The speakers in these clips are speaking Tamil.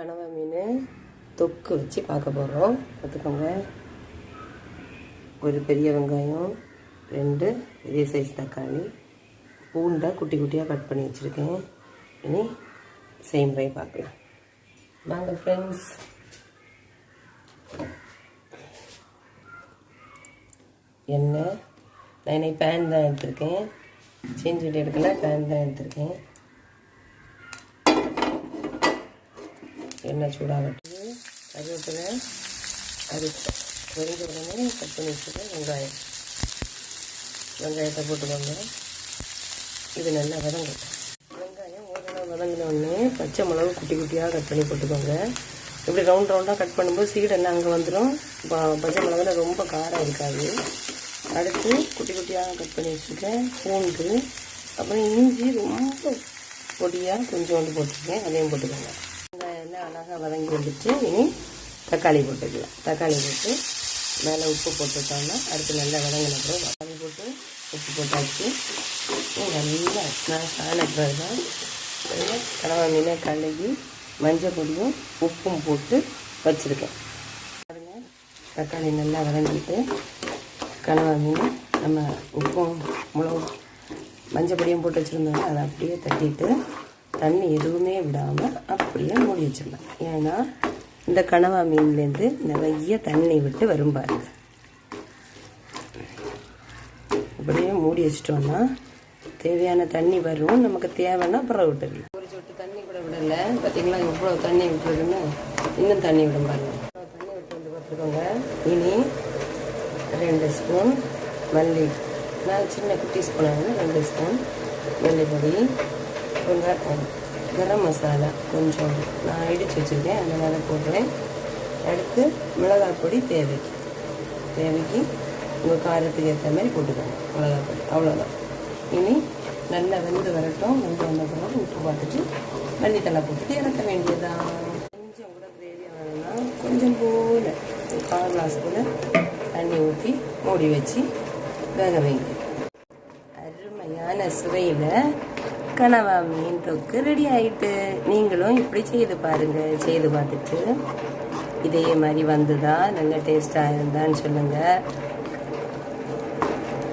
கனவா மீன் தொக்கு வச்சு பார்க்க போகிறோம் பார்த்துக்கோங்க. ஒரு பெரிய வெங்காயம் ரெண்டு பெரிய சைஸ் தக்காளி பூண்டை குட்டி குட்டியாக கட் பண்ணி வச்சுருக்கேன். இனி செய்முறை பார்க்கலாம். வாங்க ஃப்ரெண்ட்ஸ் எண்ணெய். நான் இன்னைக்கு பேன் தான் எடுத்திருக்கேன். சேஞ்ச் வீட்டு எடுக்கல பேன் தான் எடுத்திருக்கேன். எண்ணெய் சூடாகட்டு கருவேப்பிலை அது பொறிஞ்ச உடனே கட் பண்ணி வச்சுட்டு வெங்காயம். வெங்காயத்தை போட்டுக்கோங்க. இது நல்லா வதங்கும். வெங்காயம் ஓரளவு வதங்கின உடனே பச்சை மிளகு குட்டி குட்டியாக கட் பண்ணி போட்டுக்கோங்க. இப்படி ரவுண்ட் ரவுண்டாக கட் பண்ணும்போது சீடெல்லாம் அங்கே வந்துடும் பச்சை மிளகுல ரொம்ப காரம் இருக்காது. அடுத்து குட்டி குட்டியாக கட் பண்ணி வச்சுருக்கேன். பூண்டு அப்புறம் இஞ்சி ரொம்ப பொடியாக கொஞ்சோண்டு போட்டிருக்கேன் அதையும் போட்டுக்கோங்க. நல்லா அழகாக வதங்கி வந்துட்டு இனி தக்காளி போட்டுக்கலாம். தக்காளி போட்டு மேலே உப்பு போட்டுட்டோம்னா அடுத்து நல்லா வதங்கின அப்புறம் தக்காளி போட்டு உப்பு போட்டாச்சு. நல்லா ஸ்நான பிறகு தான் கடவை மீனை கழுவி மஞ்சள் பொடியும் உப்பும் போட்டு வச்சுருக்கேன். பாருங்க தக்காளி நல்லா வதங்கிட்டு கனவா மீன் நம்ம உப்பும் மிளகும் மஞ்சள் பொடியும் போட்டு வச்சுருந்தோம்னா அதை அப்படியே தட்டிட்டு தண்ணி எதுவுமே விடாமல் அப்படியே மூடி வச்சிடலாம். ஏன்னா இந்த கனவா மீன்லேருந்து நிறைய தண்ணி விட்டு வரும் பாருங்க. அப்படியே மூடி வச்சிட்டோம்னா தேவையான தண்ணி வரும். நமக்கு தேவைன்னா அப்புறம் விட்டுடலாம். ஒரு சொட்டு தண்ணி கூட விடல. பார்த்தீங்களா எவ்வளோ தண்ணி விட்டுருக்குன்னு இன்னும் தண்ணி விடும் பாருங்க தண்ணி விட்டு வந்து பார்த்துக்கோங்க. இனி ரெண்டு ஸ்பூன் மல்லி. நான் சின்ன குட்டி ஸ்பூனாக ரெண்டு ஸ்பூன் மல்லிப்பொடி. கொஞ்சம் கரம் மசாலா கொஞ்சம் நான் இடித்து வச்சுருக்கேன். அதனால் போடுறேன் அடுத்து மிளகாய் பொடி தேவைக்கு. தேவைக்கு உங்கள் காரத்துக்கு ஏற்ற மாதிரி போட்டுக்கோங்க. மிளகாய் பொடி. அவ்வளோதான் இனி நல்லா வெந்து வரட்டும். வெந்து வந்த பிறகு உப்பு பார்த்துட்டு மல்லித்தலை போட்டுட்டு இறக்க வேண்டியதான் கொஞ்சம் கூட கிரேவி வேணும்னா கொஞ்சம் போல் கால் கிளாஸ் போல் தண்ணி ஊற்றி மூடி வச்சு வேக வைங்க. அருமையான சுவையில் கனவா மீன் தொக்கு ரெடி ஆயிட்டு. நீங்களும் இப்படி செய்து பாருங்க. செய்து பார்த்துட்டு இதே மாதிரி வந்துதா? நல்ல டேஸ்டாக இருந்தான்னு சொல்லுங்க.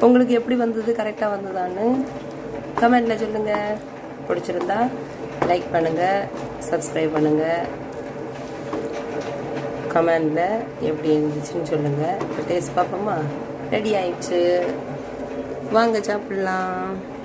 உங்களுக்கு எப்படி வந்தது? கரெக்டாக வந்ததான்னு கமெண்ட்ல சொல்லுங்க. பிடிச்சிருந்தா லைக் பண்ணுங்க. சப்ஸ்கிரைப் பண்ணுங்க. கமெண்ட்ல எப்படி இருந்துச்சுன்னு சொல்லுங்க. டேஸ்ட் பார்ப்போமா? ரெடி ஆயிடுச்சு. வாங்க சாப்பிடலாம்.